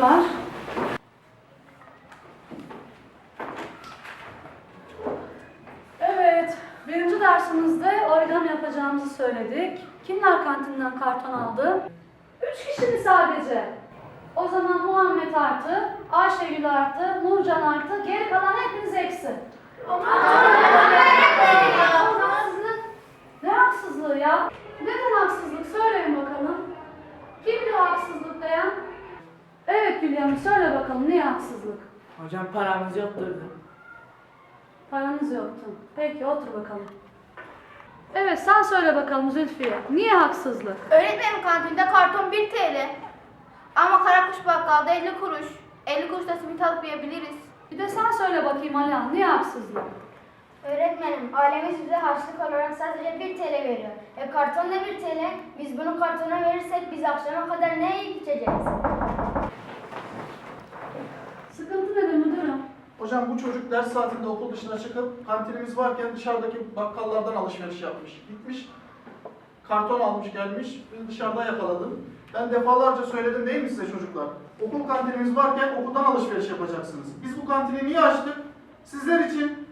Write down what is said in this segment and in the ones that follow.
çocuklar. Evet, birinci dersimizde origami yapacağımızı söyledik. Kimler kantinden karton aldı? Üç kişi mi sadece? O zaman Muhammed artı, Ayşegül artı, Nurcan artı, geri kalan hepiniz eksi. Haksızlık. Ne haksızlığı ya? Neden haksızlık? Söyleyin bakalım. Kim diyor haksızlık diyen? Gülyan, söyle bakalım niye haksızlık? Hocam paramız yoktur. Paranız yoktu. Peki otur bakalım. Evet sen söyle bakalım Zülfiye. Niye haksızlık? Öğretmenim kantinde karton 1 TL. Ama Karakuş bakkalda 50 kuruş. 50 kuruşla simit alıp yiyebiliriz. Bir de sen söyle bakayım Alihan. Niye haksızlık? Öğretmenim, ailemiz bize harçlık olarak sadece 1 TL veriyor. E karton da 1 TL. Biz bunu kartona verirsek biz akşama kadar ne yiyip içeceğiz? Hocam bu çocuk ders saatinde okul dışına çıkıp kantinimiz varken dışarıdaki bakkallardan alışveriş yapmış. Gitmiş, karton almış gelmiş, beni dışarıda yakaladım. Ben defalarca söyledim değil mi size çocuklar? Okul kantinimiz varken okuldan alışveriş yapacaksınız. Biz bu kantini niye açtık? Sizler için.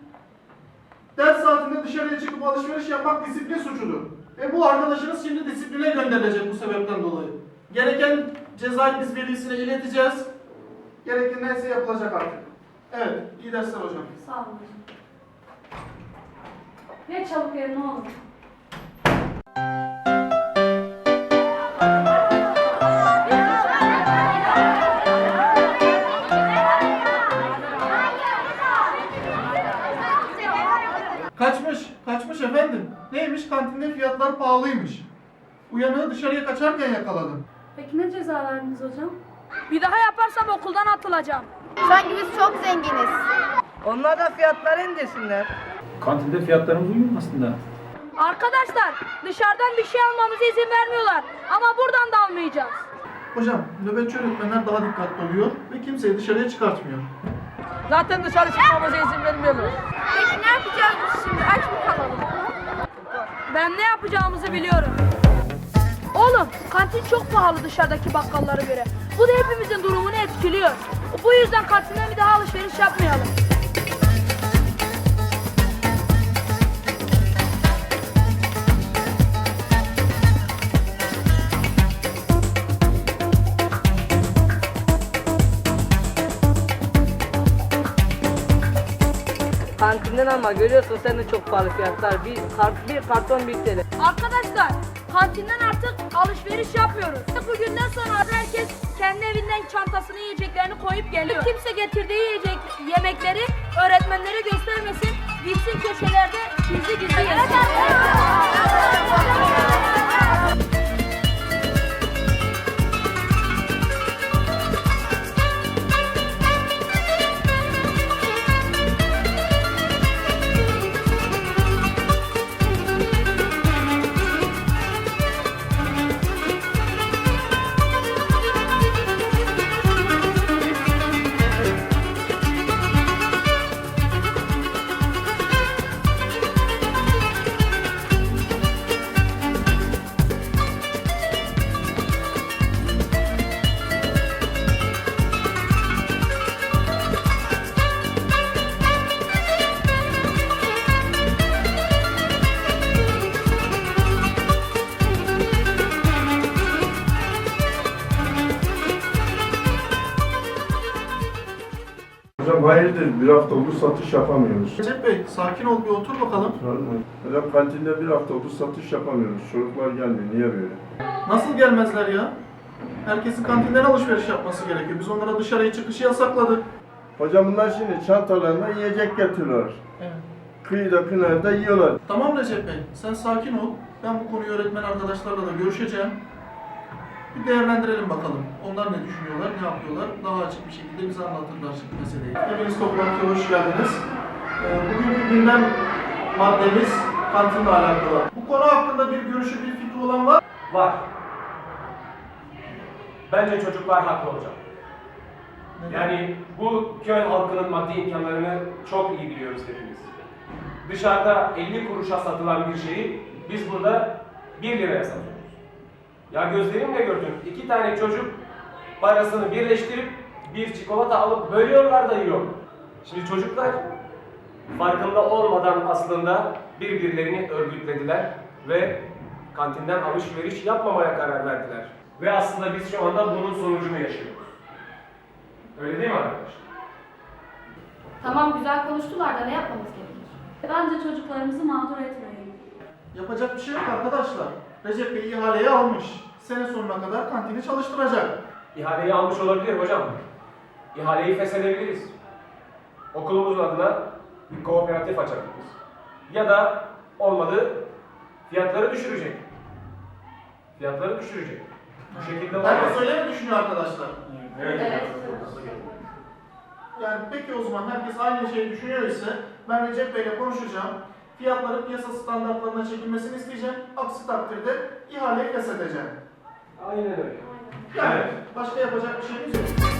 Ders saatinde dışarıya çıkıp alışveriş yapmak disiplin suçudur. Ve bu arkadaşınız şimdi disipline gönderilecek bu sebepten dolayı. Gereken cezayı biz velisine ileteceğiz. Gereken neyse yapılacak artık. Evet, iyi dersler hocam. Sağ olun hocam. Geç çabuk yerine oğlum. Kaçmış, kaçmış efendim. Neymiş? Kantinde fiyatlar pahalıymış. Uyanığı dışarıya kaçarken yakaladım. Peki ne ceza verdiniz hocam? Bir daha yaparsam okuldan atılacağım. Sanki biz çok zenginiz. Onlar da fiyatları indirsinler. Kantinde fiyatlarımız uygun aslında. Arkadaşlar dışarıdan bir şey almamıza izin vermiyorlar. Ama buradan da almayacağız. Hocam, nöbetçi öğretmenler daha dikkatli oluyor ve kimseyi dışarıya çıkartmıyor. Zaten dışarı çıkmamıza izin vermiyorlar. Peki ne yapacağız biz şimdi? Aç mı kalalım? Ben ne yapacağımızı biliyorum. Oğlum kantin çok pahalı dışarıdaki bakkallara göre. Bu da hepimizin durumunu etkiliyor. Bu yüzden kantinden bir daha alışveriş yapmayalım. Kantinden ama görüyorsun sen de çok pahalı fiyatlar. Bir, kart, bir karton 1 TL. Arkadaşlar kantinden artık alışveriş yapmıyoruz. Bugünden sonra herkes kendi evinden çantasını yiyeceklerini koyup geliyor. Kimse getirdiği yiyecek yemekleri öğretmenlere göstermesin. Gitsin köşelerde gizli gizli yesin. Hocam hayırdır bir hafta oldu satış yapamıyoruz. Recep Bey, sakin ol bir otur bakalım. Hocam kantinde bir hafta oldu satış yapamıyoruz. Çocuklar gelmiyor. Niye böyle? Nasıl gelmezler ya? Herkesin kantinden alışveriş yapması gerekiyor. Biz onlara dışarıya çıkışı yasakladık. Hocam bunlar şimdi çantalarına yiyecek getiriyorlar. Evet. Kıyıda kınarda yiyorlar. Tamam Recep Bey, sen sakin ol. Ben bu konuyu öğretmen arkadaşlarla da görüşeceğim. Bir değerlendirelim bakalım. Onlar ne düşünüyorlar, ne yapıyorlar? Daha açık bir şekilde bize anlatırlar şimdi meseleyi. Hepiniz toplantıya hoş geldiniz. Ee, bugünkü gündem maddemiz kantinle alakalı. Bu konu hakkında bir görüşü, bir fikri olan var? Var. Bence çocuklar haklı hocam. Yani bu köy halkının maddi imkanlarını çok iyi biliyoruz hepimiz. Dışarıda 50 kuruşa satılan bir şeyi biz burada 1 liraya satıyoruz. Ya gözlerimle gördüm. iki tane çocuk parasını birleştirip bir çikolata alıp bölüyorlar da yiyor. Şimdi çocuklar farkında olmadan aslında birbirlerini örgütlediler ve kantinden alışveriş yapmamaya karar verdiler. Ve aslında biz şu anda bunun sonucunu yaşıyoruz. Öyle değil mi arkadaşlar? Tamam güzel konuştular da ne yapmamız gerekir? Bence çocuklarımızı mağdur etmeyin. Yapacak bir şey yok arkadaşlar. Recep Bey ihaleyi almış. Sene sonuna kadar kantini çalıştıracak. İhaleyi almış olabilir hocam. İhaleyi feshedebiliriz. Okulumuzun adına bir kooperatif açabiliriz. Ya da olmadı fiyatları düşürecek. Fiyatları düşürecek. Bu şekilde Herkes olmaz. öyle mi düşünüyor arkadaşlar? Evet. Yani peki o zaman herkes aynı şeyi düşünüyor ise ben Recep Bey'le konuşacağım. Fiyatların piyasa standartlarına çekilmesini isteyeceğim. Aksi takdirde ihaleyi feshedeceğim. Aynen öyle. Yani Evet. başka yapacak bir şeyimiz yok.